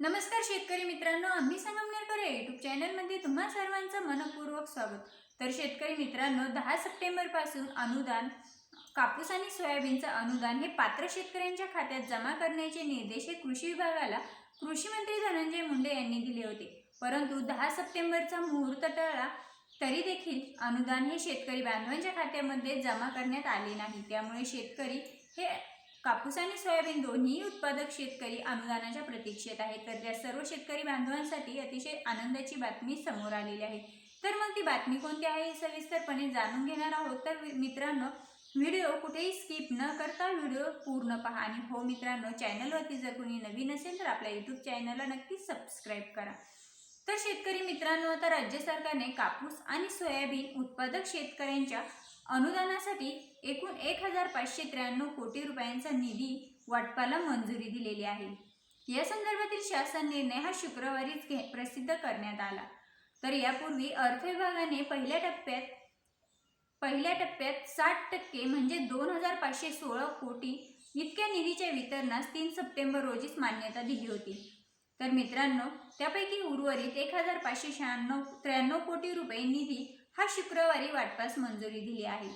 नमस्कार शेतकरी मित्रांनो आम्ही संगमनेरकर या युट्यूब चॅनलमध्ये तुम्हा सर्वांचं मनपूर्वक स्वागत. तर शेतकरी मित्रांनो दहा सप्टेंबरपासून अनुदान कापूस आणि सोयाबीनचं अनुदान हे पात्र शेतकऱ्यांच्या खात्यात जमा करण्याचे निर्देश हे कृषी विभागाला कृषी मंत्री धनंजय मुंडे यांनी दिले होते. परंतु दहा सप्टेंबरचा मुहूर्त टळला तरी देखील अनुदान हे शेतकरी बांधवांच्या खात्यामध्ये जमा करण्यात आले नाही. त्यामुळे शेतकरी हे कापूस आणि सोयाबीन दोन्ही उत्पादक शेतकरी अनुदानाच्या प्रतीक्षेत आहेत. तर त्या सर्व शेतकरी बांधवांसाठी अतिशय आनंदाची बातमी समोर आलेली आहे. तर मग ती बातमी कोणती आहे हे सविस्तरपणे जाणून घेणार आहोत. तर मित्रांनो व्हिडिओ कुठेही स्किप न करता व्हिडिओ पूर्ण पहा. आणि हो मित्रांनो चॅनलवरती जर कोणी नवीन असेल तर आपल्या यूट्यूब चॅनलला नक्की सबस्क्राईब करा. तर शेतकरी मित्रांनो आता राज्य सरकारने कापूस आणि सोयाबीन उत्पादक शेतकऱ्यांच्या अनुदानासाठी एकूण एक हजार पाचशे त्र्याण्णव कोटी रुपयांचा निधी वाटपाला मंजुरी दिलेली आहे. या संदर्भातील शासन निर्णय हा शुक्रवारीच घे प्रसिद्ध करण्यात आला. तर यापूर्वी अर्थ विभागाने पहिल्या टप्प्यात पहिल्या टप्प्यात साठ टक्के म्हणजे दोन हजार पाचशे सोळा कोटी इतक्या निधीच्या वितरणास तीन सप्टेंबर रोजीच मान्यता दिली होती. तर मित्रांनो त्यापैकी उर्वरित एक हजार पाचशे शहाण्णव त्र्याण्णव कोटी रुपये निधी हा शुक्रवारी वाटपास मंजुरी दिली आहे.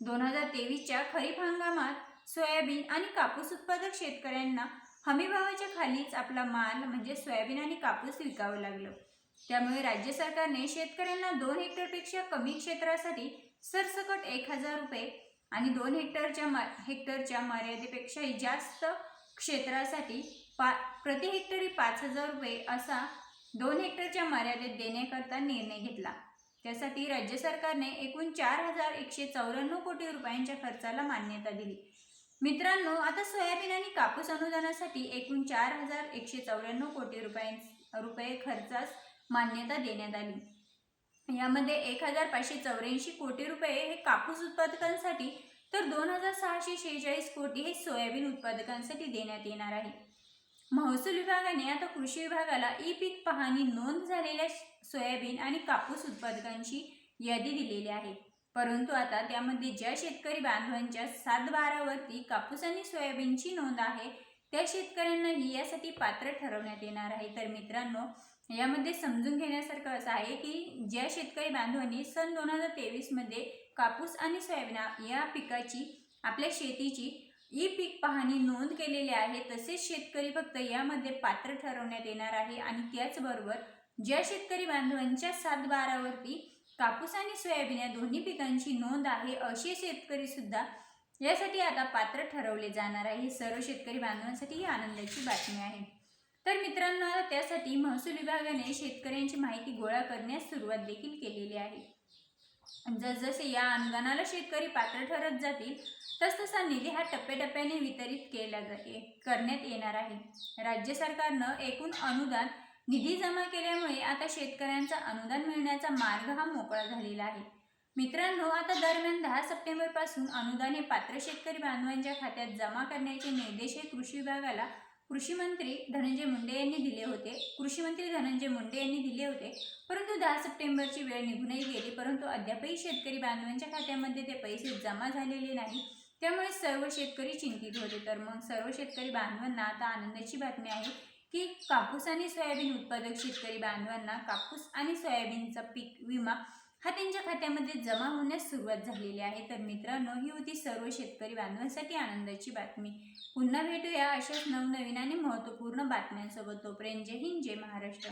दोन हजार तेवीसच्या खरीप हंगामात सोयाबीन आणि कापूस उत्पादक शेतकऱ्यांना हमीभावाच्या खालीच आपला माल म्हणजे सोयाबीन आणि कापूस विकावं लागलं. त्यामुळे राज्य सरकारने शेतकऱ्यांना दोन हेक्टरपेक्षा कमी क्षेत्रासाठी सरसकट एक हजार रुपये आणि दोन हेक्टरच्या मा हेक्टरच्या मर्यादेपेक्षाही जास्त क्षेत्रासाठी पा प्रति हेक्टरी पाच हजार रुपये असा दोन हेक्टरच्या मर्यादेत देण्याकरता निर्णय घेतला. त्यासाठी राज्य सरकारने एकूण चार हजार एकशे चौऱ्याण्णव कोटी रुपयांच्या खर्चाला मान्यता दिली. मित्रांनो आता सोयाबीन आणि कापूस अनुदानासाठी एकूण चार हजार एकशे चौऱ्याण्णव कोटी रुपयां रुपये खर्चास मान्यता देण्यात आली. यामध्ये एक हजार पाचशे चौऱ्याऐंशी कोटी रुपये हे कापूस उत्पादकांसाठी तर दोन हजार सहाशे शेहेचाळीस कोटी हे सोयाबीन उत्पादकांसाठी देण्यात येणार आहे. महसूल विभागाने आता कृषी विभागाला ई पीक पाहणी नोंद झालेल्या सोयाबीन आणि कापूस उत्पादकांची यादी दिलेली आहे. परंतु आता त्यामध्ये ज्या शेतकरी बांधवांच्या सात बारावरती कापूस आणि सोयाबीनची नोंद आहे त्या शेतकऱ्यांनाही यासाठी पात्र ठरवण्यात येणार आहे. तर मित्रांनो यामध्ये समजून घेण्यासारखं असं आहे की ज्या शेतकरी बांधवांनी सन दोन हजार तेवीसमध्ये कापूस आणि सोयाबीन या पिकाची आपल्या शेतीची ई पीक पाहणी नोंद केलेली आहे. तसेच शेतकरी फक्त यामध्ये पात्र ठरवण्यात येणार आहे आणि त्याचबरोबर ज्या शेतकरी बांधवांच्या सात बारावरती कापूस आणि सोयाबीन या दोन्ही पिकांची नोंद आहे असे शेतकरी सुद्धा यासाठी आता पात्र ठरवले जाणार आहे. ही सर्व शेतकरी बांधवांसाठी ही आनंदाची बातमी आहे. तर मित्रांनो त्यासाठी महसूल विभागाने शेतकऱ्यांची माहिती गोळा करण्यास सुरुवात देखील केलेली आहे. जसजसे या अनुदानाला शेतकरी पात्र ठरत जातील तसतसा निधी हा टप्प्याटप्प्याने वितरित केला जाते करण्यात येणार आहे. राज्य सरकारनं एकूण अनुदान निधी जमा केल्यामुळे आता शेतकऱ्यांचा अनुदान मिळण्याचा मार्ग हा मोकळा झालेला आहे. मित्रांनो आता दरम्यान दहा सप्टेंबरपासून अनुदान हे पात्र शेतकरी बांधवांच्या खात्यात जमा करण्याचे निर्देश हे कृषी विभागाला कृषी मंत्री धनंजय मुंडे यांनी दिले होते. कृषी मंत्री धनंजय मुंडे यांनी दिले होते. परंतु दहा सप्टेंबरची वेळ निघूनही गेली. परंतु अद्यापही शेतकरी बांधवांच्या खात्यामध्ये ते पैसे जमा झालेले नाही. त्यामुळे सर्व शेतकरी चिंतित होते. तर मग सर्व शेतकरी बांधवांना आता आनंदाची बातमी आहे की कापूस आणि सोयाबीन उत्पादक शेतकरी बांधवांना कापूस आणि सोयाबीनचा पीक विमा हा त्यांच्या खात्यामध्ये जमा होण्यास सुरुवात झालेली आहे. तर मित्रांनो ही होती सर्व शेतकरी बांधवांसाठी आनंदाची बातमी. पुन्हा भेटूया अशाच नवनवीन आणि महत्त्वपूर्ण बातम्यांसोबत. तोपर्यंत जय हिंद जय महाराष्ट्र.